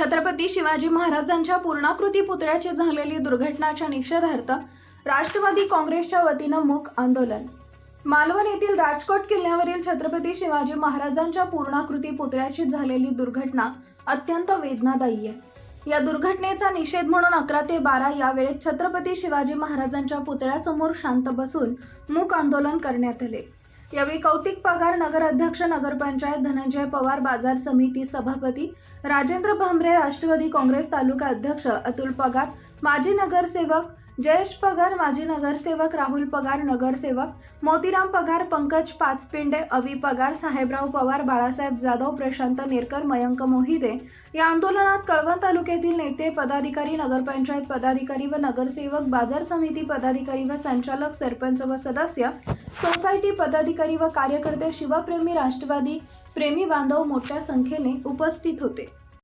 छत्रपती शिवाजी महाराजांच्या पूर्णाकृती पुतळ्याची झालेली दुर्घटनाच्या निषेधार्थ राष्ट्रवादी काँग्रेसच्या वतीनं मूक आंदोलन. मालवण येथील राजकोट किल्ल्यावरील छत्रपती शिवाजी महाराजांच्या पूर्णाकृती पुतळ्याची झालेली दुर्घटना अत्यंत वेदनादायी आहे. या दुर्घटनेचा निषेध म्हणून अकरा ते बारा या वेळेत छत्रपती शिवाजी महाराजांच्या पुतळ्यासमोर शांत बसून मूक आंदोलन करण्यात आले. यावेळी कौतिक पगार नगराध्यक्ष नगरपंचायत धनंजय पवार बाजार समिती सभापती राजेंद्र भांबरे राष्ट्रवादी काँग्रेस तालुका अध्यक्ष अतुल पगार माजी नगरसेवक जयेश पगार माजी नगरसेवक राहुल पगार नगरसेवक मोतीराम पगार पंकज पाचपिंडे अवी पगार साहेबराव पवार बाळासाहेब जाधव प्रशांत नेरकर मयंक मोहिते या आंदोलनात कळवण तालुक्यातील नेते पदाधिकारी नगरपंचायत पदाधिकारी व नगरसेवक बाजार समिती पदाधिकारी व संचालक सरपंच व सदस्य सोसायटी पदाधिकारी व कार्यकर्ते शिवप्रेमी राष्ट्रवादी प्रेमी बांधव मोठ्या संख्येने उपस्थित होते.